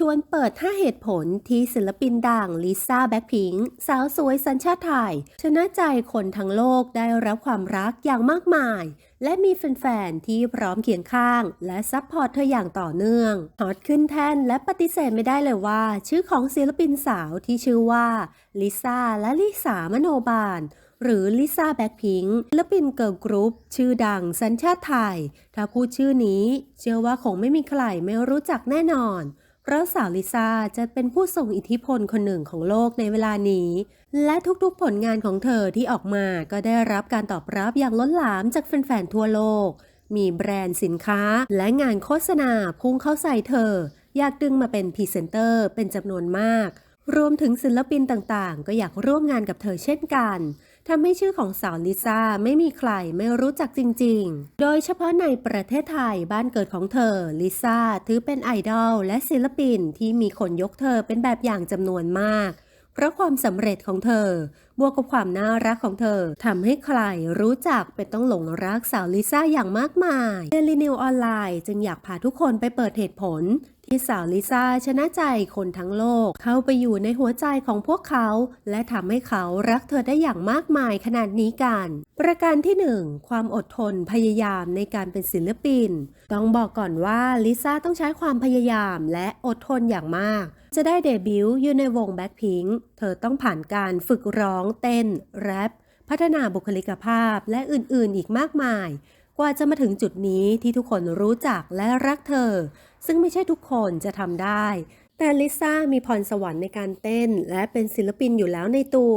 ชวนเปิด 5 เหตุผลที่ศิลปินดังลิซ่าแบ็คพิงค์สาวสวยสัญชาติไทย ชนะใจคนทั้งโลกได้รับความรักอย่างมากมาย และมีแฟนๆ ที่พร้อมเคียงข้าง และซัพพอร์ตเธออย่างต่อเนื่องฮอตขึ้นแท่นและปฏิเสธไม่ได้เลยว่า ชื่อของศิลปินสาวที่ชื่อว่าลิซ่าและลิสามโนบาลหรือลิซ่าแบ็คพิงค์ศิลปินเกิร์ลกรุ๊ปชื่อดังสัญชาติไทย ถ้าพูดชื่อนี้ เชื่อว่าคงไม่มีใครไม่รู้จักแน่นอน เพราะสาวลิซ่าจะเป็นผู้ทรงอิทธิพลคนหนึ่งของโลกในเวลานี้ และทุกๆผลงานของเธอที่ออกมาก็ได้รับการตอบรับอย่างล้นหลามจากแฟนๆทั่วโลก มีแบรนด์สินค้าและงานโฆษณาพุ่งเข้าใส่เธอ อยากดึงมาเป็นพรีเซนเตอร์เป็นจำนวนมาก รวมถึงศิลปินต่างๆ ก็อยากร่วมงานกับเธอเช่นกัน ทำให้ชื่อของสาวลิซ่าไม่มีใครไม่รู้จักจริง ๆ โดยเฉพาะในประเทศไทยบ้านเกิดของเธอ ลิซ่าถือเป็นไอดอลและศิลปินที่มีคนยกเธอเป็นแบบอย่างจำนวนมาก เพราะความสำเร็จของเธอ บวกกับความน่ารักของเธอทำให้ใครรู้จักเป็นต้องหลงรักสาวลิซ่าอย่างมากมายเดลินิวออนไลน์จึงอยากพาทุกคนไปเปิดเหตุผล ที่สาวลิซ่าชนะใจคนทั้งโลก เข้าไปอยู่ในหัวใจของพวกเขา และทำให้เขารักเธอได้อย่างมากมายขนาดนี้กัน ประการที่ 1 ความอดทนพยายามในการเป็นศิลปิน ต้องบอกก่อนว่าลิซ่าต้องใช้ความพยายามและอดทนอย่างมาก จะได้เดบิวต์อยู่ในวงแบ็คพิงค์เธอต้องผ่านการฝึกร้องเต้น แรปพัฒนาบุคลิกภาพและอื่นๆ อีกมากมาย กว่าจะมาถึงจุดนี้ที่ทุกคนรู้จักและรักเธอ ซึ่งไม่ใช่ทุกคนจะทำได้ แต่ลิซ่ามีพรสวรรค์ในการเต้น และเป็นศิลปินอยู่แล้วในตัว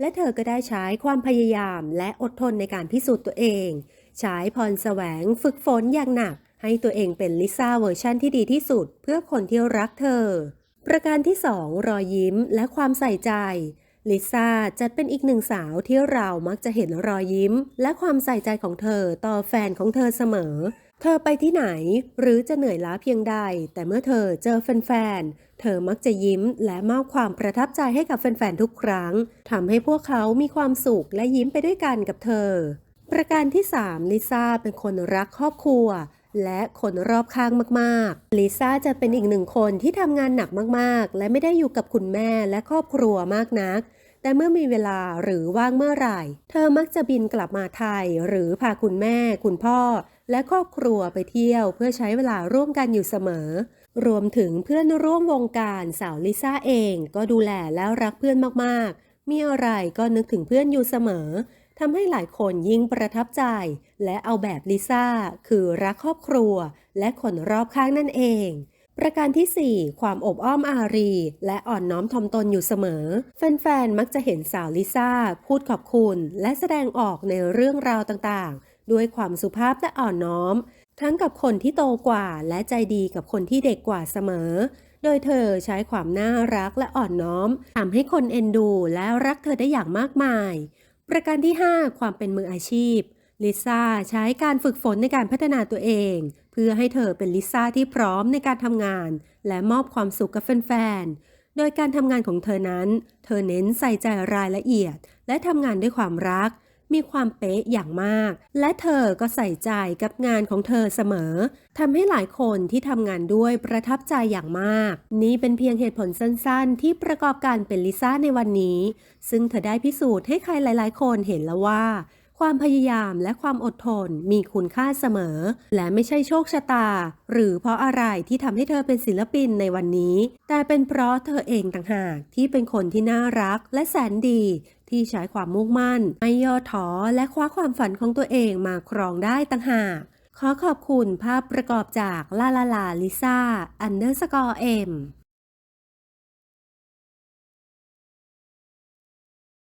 และเธอก็ได้ใช้ความพยายามและอดทนในการพิสูจน์ตัวเอง ใช้พรแสวงฝึกฝนอย่างหนัก ให้ตัวเองเป็นลิซ่าเวอร์ชั่นที่ดีที่สุด เพื่อคนที่รักเธอ ประการที่ 2 รอยยิ้มและความใส่ใจ ลิซ่าจัดเป็นอีกหนึ่งสาวที่เรามักจะเห็นรอยยิ้ม และความใส่ใจของเธอต่อแฟนของเธอเสมอ เธอไปที่ไหนหรือจะเหนื่อยล้าเพียงใด แต่เมื่อเธอเจอแฟนๆ เธอมักจะยิ้มและมอบความประทับใจให้กับแฟนๆ ทุกครั้งทำให้พวกเขามีความสุขและยิ้มไปด้วยกันกับเธอ ประการที่ 3 ลิซ่าเป็นคนรักครอบครัว และคนรอบข้างมากๆ ลิซ่าจะเป็นอีกหนึ่งคนที่ทำงานหนักมากๆ และไม่ได้อยู่กับคุณแม่และครอบครัวมากนัก แต่เมื่อมีเวลาหรือว่างเมื่อไหร่ เธอมักจะบินกลับมาไทย หรือพาคุณแม่ คุณพ่อ และครอบครัวไปเที่ยว เพื่อใช้เวลาร่วมกันอยู่เสมอ รวมถึงเพื่อนร่วมวงการสาวลิซ่าเอง ก็ดูแลแล้วรักเพื่อนมากๆ มีอะไรก็นึกถึงเพื่อนอยู่เสมอ ทำให้หลายคนยิ่งประทับใจ และเอาแบบลิซ่า คือรักครอบครัว และคนรอบข้างนั่นเอง ประการที่ 4 ความอบอ้อมอารี และอ่อนน้อมถ่อมตนอยู่เสมอ แฟนๆ มักจะเห็นสาวลิซ่า พูดขอบคุณ และแสดงออกในเรื่องราวต่างๆ ด้วยความสุภาพและอ่อนน้อม ทั้งกับคนที่โตกว่าและใจดีกับคนที่เด็กกว่าเสมอโดยเธอใช้ความน่ารักและอ่อนน้อมทำให้คนเอ็นดูและรักเธอได้อย่างมากมาย ประการที่ 5 ความเป็นมืออาชีพ ลิซ่าใช้การฝึกฝนในการพัฒนาตัวเอง เพื่อให้เธอเป็นลิซ่าที่พร้อมในการทำงาน และมอบความสุขกับแฟนๆ โดยการทำงานของเธอนั้น เธอเน้นใส่ใจรายละเอียด และทำงานด้วยความรัก มีความเป๊ะอย่างมาก และเธอก็ใส่ใจกับงานของเธอเสมอทำให้หลายคนที่ทำงานด้วยประทับใจอย่างมาก นี่เป็นเพียงเหตุผลสั้นๆ ที่ประกอบการเป็นลิซ่าในวันนี้ ซึ่งเธอได้พิสูจน์ให้ใครหลาย ๆ คนเห็นแล้วว่า ความพยายามและความอดทนมีคุณค่าเสมอ และไม่ใช่โชคชะตา หรือเพราะอะไรที่ทำให้เธอเป็นศิลปินในวันนี้ แต่เป็นเพราะเธอเองต่างหากที่เป็นคนที่น่ารักและแสนดีที่ใช้ความมุ่งมั่น ไม่ย่อท้อและคว้าความฝันของตัวเองมาครองได้ต่างหาก ขอขอบคุณภาพประกอบจากลาลาลาลิซ่าอันเดอร์สกอร์เอ็ม